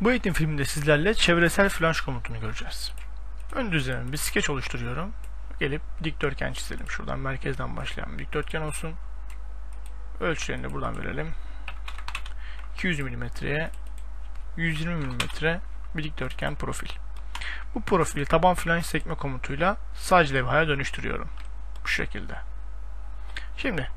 Bu eğitim filminde sizlerle çevresel flanş komutunu göreceğiz. Ön düzleme bir skeç oluşturuyorum. Gelip dikdörtgen çizelim. Şuradan merkezden başlayan bir dikdörtgen olsun. Ölçülerini de buradan verelim. 200 mm'ye 120 mm bir dikdörtgen profil. Bu profili taban flanş sekme komutuyla sac levhaya dönüştürüyorum. Bu şekilde. Şimdi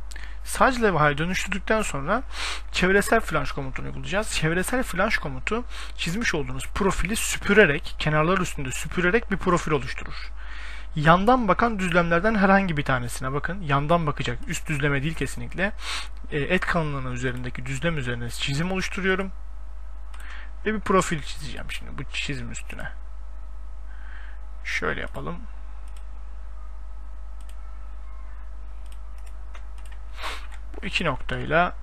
sac levhaya dönüştürdükten sonra çevresel flanş komutunu uygulayacağız. Çevresel flanş komutu çizmiş olduğunuz profili süpürerek, kenarlar üstünde süpürerek bir profil oluşturur. Yandan bakan düzlemlerden herhangi bir tanesine bakın. Yandan bakacak. Üst düzleme değil kesinlikle. E, et kalınlığının üzerindeki düzlem üzerine çizim oluşturuyorum. Ve bir profil çizeceğim şimdi bu çizim üstüne. Şöyle yapalım. Bu iki noktayla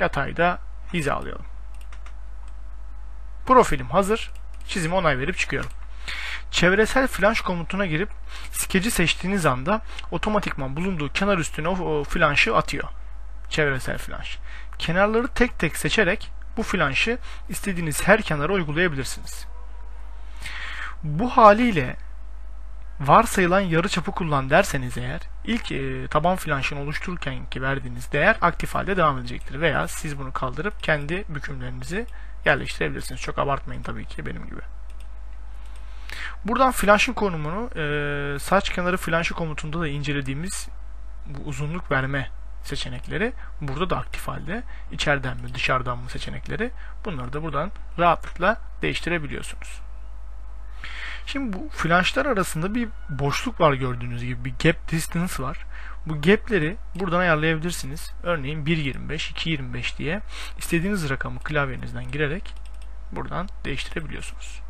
yatayda hizalayalım. Profilim hazır. Çizime onay verip çıkıyorum. Çevresel flanş komutuna girip skeci seçtiğiniz anda otomatikman bulunduğu kenar üstüne o flanşı atıyor. Çevresel flanş. Kenarları tek tek seçerek bu flanşı istediğiniz her kenara uygulayabilirsiniz. Bu haliyle varsayılan yarı çapı kullan derseniz eğer ilk e, taban flanşını oluştururken ki verdiğiniz değer aktif halde devam edecektir. Veya siz bunu kaldırıp kendi bükümlerinizi yerleştirebilirsiniz. Çok abartmayın tabii ki benim gibi. Buradan flanşın konumunu e, saç kenarı flanşı komutunda da incelediğimiz bu uzunluk verme seçenekleri burada da aktif halde. İçeriden mi dışarıdan mı seçenekleri bunları da buradan rahatlıkla değiştirebiliyorsunuz. Şimdi bu flanşlar arasında bir boşluk var gördüğünüz gibi bir gap distance var. Bu gap'leri buradan ayarlayabilirsiniz. Örneğin 1.25, 2.25 diye istediğiniz rakamı klavyenizden girerek buradan değiştirebiliyorsunuz.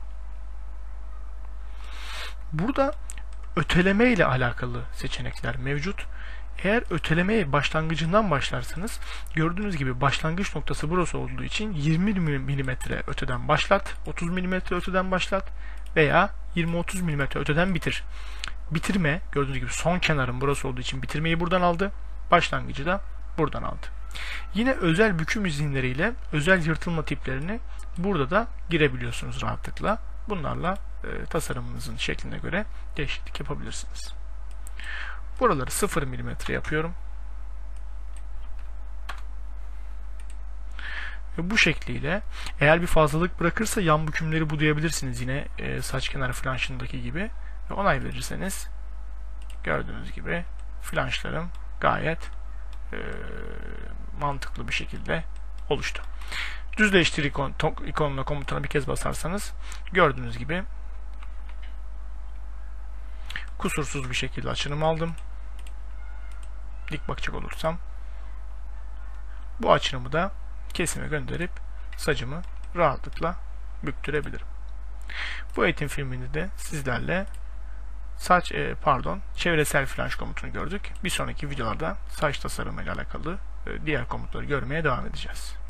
Burada öteleme ile alakalı seçenekler mevcut. Eğer ötelemeye başlangıcından başlarsanız gördüğünüz gibi başlangıç noktası burası olduğu için 20 mm öteden başlat, 30 mm öteden başlat veya 20-30 mm öteden bitir. Bitirme gördüğünüz gibi son kenarın burası olduğu için bitirmeyi buradan aldı. Başlangıcı da buradan aldı. Yine özel büküm izinleriyle özel yırtılma tiplerini burada da girebiliyorsunuz rahatlıkla. Bunlarla e, tasarımınızın şekline göre değişiklik yapabilirsiniz. Buraları 0 mm yapıyorum. Ve bu şekliyle eğer bir fazlalık bırakırsa yan bükümleri budayabilirsiniz yine e, saç kenarı flanşındaki gibi. Ve onay verirseniz gördüğünüz gibi flanşlarım gayet e, mantıklı bir şekilde oluştu. Düzleştir ikon, ikonuna komutuna bir kez basarsanız gördüğünüz gibi kusursuz bir şekilde açınım aldım. Dik bakacak olursam bu açınımı da kesime gönderip sacımı rahatlıkla büktürebilirim. Bu eğitim filminde de sizlerle saç e, pardon çevresel flanş komutunu gördük. Bir sonraki videolarda saç tasarımı ile alakalı e, diğer komutları görmeye devam edeceğiz.